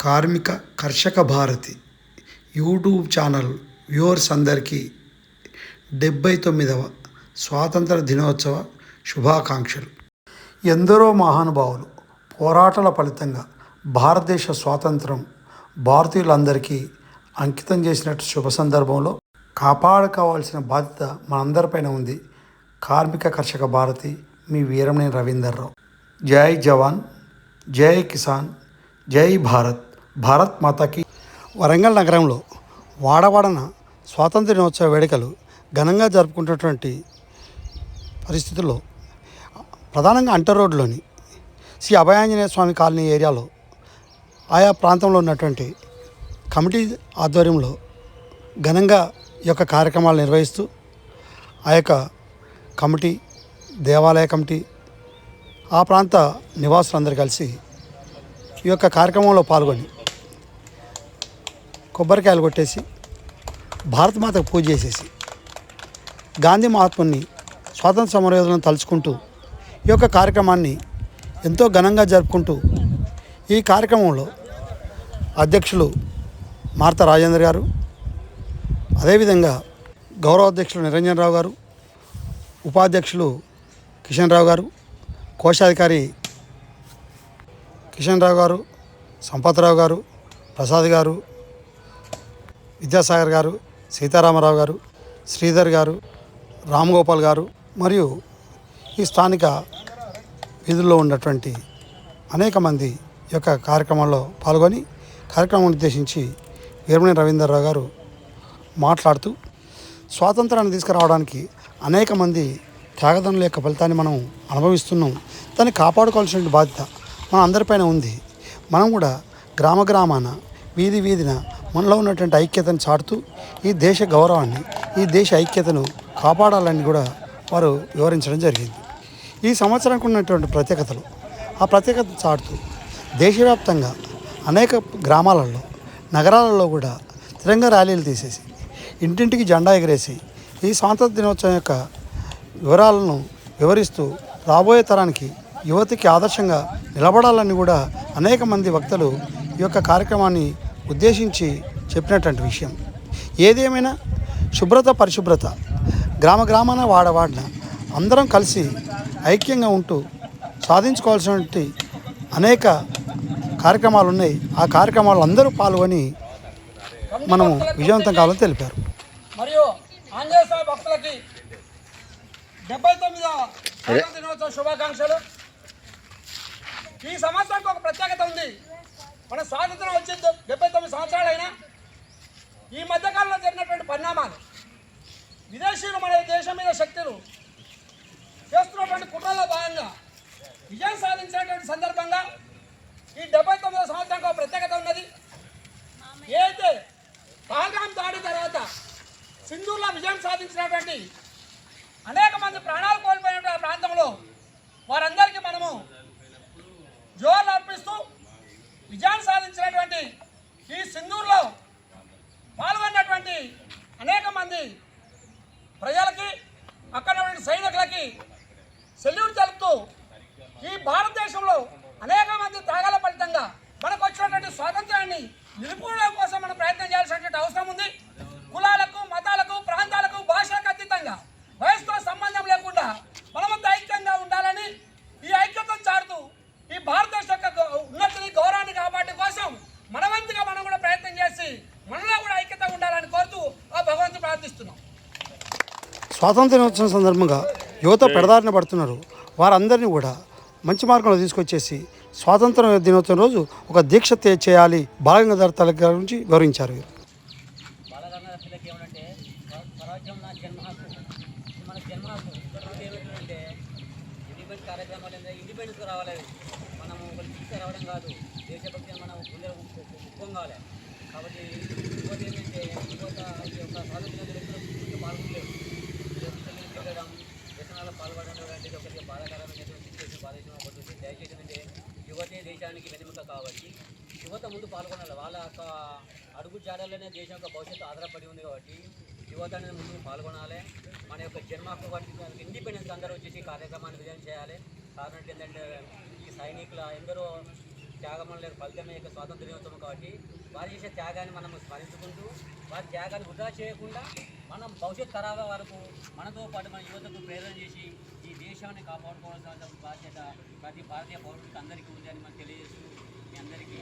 కార్మిక కర్షక Bharati YouTube channel viewers అందరికీ డెబ్బై తొమ్మిదవ స్వాతంత్ర దినోత్సవ శుభాకాంక్షలు. ఎందరో మహానుభావులు పోరాటాల ఫలితంగా భారతదేశ స్వాతంత్రం భారతీయులందరికీ అంకితం చేసినట్టు శుభ సందర్భంలో కాపాడుకోవాల్సిన బాధ్యత మనందరిపైన ఉంది. కార్మిక కర్షక భారతి మీ వీరమణి రవీందర్రావు జై జవాన్ జై కిసాన్ జై భారత్. భారత్ మాతాకి వరంగల్ నగరంలో వాడవాడన స్వాతంత్ర దినోత్సవ వేడుకలు ఘనంగా జరుపుకుంటున్నటువంటి పరిస్థితుల్లో ప్రధానంగా అంటర్ రోడ్లోని శ్రీ అభయాంజనేయ స్వామి కాలనీ ఏరియాలో ఆయా ప్రాంతంలో ఉన్నటువంటి కమిటీ ఆధ్వర్యంలో ఘనంగా ఈ యొక్క కార్యక్రమాలు నిర్వహిస్తూ ఆ యొక్క కమిటీ దేవాలయ కమిటీ ఆ ప్రాంత నివాసులందరూ కలిసి ఈ యొక్క కార్యక్రమంలో పాల్గొని కొబ్బరికాయలు కొట్టేసి భారతమాతకు పూజ చేసేసి గాంధీ మహాత్ముని స్వాతంత్ర సమరయోధులను తలుచుకుంటూ ఈ యొక్క కార్యక్రమాన్ని ఎంతో ఘనంగా జరుపుకుంటూ ఈ కార్యక్రమంలో అధ్యక్షులు మార్త రాజేంద్ర గారు అదేవిధంగా గౌరవ అధ్యక్షులు నిరంజన్ రావు గారు ఉపాధ్యక్షులు కిషన్ రావు గారు కోశాధికారి కిషన్ రావు గారు సంపత్రావు గారు ప్రసాద్ గారు విద్యాసాగర్ గారు సీతారామరావు గారు శ్రీధర్ గారు రామ్ గోపాల్ గారు మరియు ఈ స్థానిక వీధుల్లో ఉన్నటువంటి అనేక మంది ఈ యొక్క కార్యక్రమంలో పాల్గొని కార్యక్రమం ఉద్దేశించి వీరమణి రవీంద్రరావు గారు మాట్లాడుతూ స్వాతంత్రాన్ని తీసుకురావడానికి అనేక మంది త్యాగదనుల యొక్క ఫలితాన్ని మనం అనుభవిస్తున్నాం. దాన్ని కాపాడుకోవాల్సిన బాధ్యత మన అందరిపైన ఉంది. మనం కూడా గ్రామ గ్రామాన వీధి వీధిన మనలో ఉన్నటువంటి ఐక్యతను చాటుతూ ఈ దేశ గౌరవాన్ని ఈ దేశ ఐక్యతను కాపాడాలని కూడా వారు వివరించడం జరిగింది. ఈ సంవత్సరానికి ఉన్నటువంటి ప్రత్యేకతలు ఆ ప్రత్యేకత చాటుతూ దేశవ్యాప్తంగా అనేక గ్రామాలలో నగరాలలో కూడా తిరంగ ర్యాలీలు తీసేసి ఇంటింటికి జెండా ఎగరేసి ఈ స్వాతంత్ర దినోత్సవం యొక్క వివరాలను వివరిస్తూ రాబోయే తరానికి యువతికి ఆదర్శంగా నిలబడాలని కూడా అనేక మంది వక్తలు ఈ యొక్క కార్యక్రమాన్ని ఉద్దేశించి చెప్పినటువంటి విషయం. ఏదేమైనా శుభ్రత పరిశుభ్రత గ్రామ గ్రామాన వాడవాడిన అందరం కలిసి ఐక్యంగా ఉంటూ సాధించుకోవాల్సినటువంటి అనేక కార్యక్రమాలు ఉన్నాయి ఆ కార్యక్రమాలు అందరూ పాల్గొని మనము విజయవంతం కావాలని తెలిపారు. మరియు ఆంజనేయ స్వామి భక్తులకి డెబ్బై తొమ్మిదవ స్వాతంత్ర దినోత్సవ శుభాకాంక్షలు. ఈ సంవత్సరానికి ఒక ప్రత్యేకత ఉంది. మన స్వాతంత్రం వచ్చింది డెబ్బై తొమ్మిది సంవత్సరాలైనా ఈ మధ్యకాలంలో జరిగినటువంటి పరిణామాలు విదేశీయులు మన దేశం మీద శక్తులు చేస్తున్నటువంటి కుట్రలో భాగంగా విజయం సాధించినటువంటి సందర్భంగా ఈ డెబ్బై తొమ్మిదో సంవత్సరానికి ఒక ప్రత్యేకత ఉన్నది. ఏదైతే పహల్గాం దాడి తర్వాత సింధూర్లో విజయం సాధించినటువంటి అనేక మంది ప్రాణాలు కోల్పోయినటువంటి ఆ ప్రాంతంలో వారందరికీ మనము జోర్లు అర్పిస్తూ విజయాన్ని సాధించినటువంటి ఈ సింధూర్లో పాల్గొన్నటువంటి అనేక మంది ప్రజలకి అక్కడ ఉన్నటువంటి సైనికులకి సెల్యూట్ తెలుపుతూ ఈ భారతదేశంలో అనేక మంది త్యాగాల ఫలితంగా మనకు వచ్చినటువంటి స్వాతంత్రాన్ని నిలుపుకోవడం కోసం మనం ప్రయత్నం చేయాల్సినటువంటి అవసరం ఉంది. కులాలకు మతాలకు ప్రాంతాలకు భాషలకు అతీతంగా వయసుతో సంబంధం లేకుండా మనమంతా ఐక్యంగా ఉండాలని ఈ ఐక్యతను చాటుతూ ఈ భారతదేశ యొక్క ఉన్నతిని గౌరవాన్ని కాపాడే కోసం మనవంతుగా మనం కూడా ప్రయత్నం చేసి మనలో కూడా ఐక్యత ఉండాలని కోరుతూ ఆ భగవంతుని ప్రార్థిస్తున్నాం. స్వాతంత్ర్యం వచ్చిన సందర్భంగా యువత పెడదారిన పడుతున్నారు. వారందరినీ కూడా మంచి మార్గంలో తీసుకొచ్చేసి స్వాతంత్ర దినోత్సవం రోజు ఒక దీక్ష చేయాలి. బాలగంగాధర్ తలక గారి గురించి వివరించారు వీరు. కార్యక్రమాలు ఇండిపెండెన్స్ రావాలి మనము కాదు దేశభక్తి మనం గుండె కాబట్టి ఇంకోటి ఏంటంటే యొక్క పాల్గొనలేదు దేశానికి వెన్నెముక కాబట్టి యువత ముందు పాల్గొనాలి. వాళ్ళ యొక్క అడుగు జాడల్లోనే దేశం యొక్క భవిష్యత్తు ఆధారపడి ఉంది కాబట్టి యువత అనేది ముందు పాల్గొనాలి. మన యొక్క జన్మ ఇండిపెండెన్స్ అందరూ వచ్చేసి కార్యక్రమాన్ని విజయం చేయాలి. కారణం ఏంటంటే ఈ సైనికుల ఎందరో త్యాగం లేదు ఫలితమే యొక్క స్వాతంత్ర దినోత్సవం కాబట్టి వారు చేసే త్యాగాన్ని మనం స్మరించుకుంటూ వారి త్యాగాన్ని వృధా చేయకుండా మనం భవిష్యత్ తరాల వరకు మనతో పాటు మన యువతకు ప్రేరణ చేసి ఈ దేశాన్ని కాపాడుకోవాల్సిన బాధ్యత ప్రతి భారతీయ పౌరుడికి అందరికీ ఉందని మనం తెలియజేస్తూ మీ అందరికీ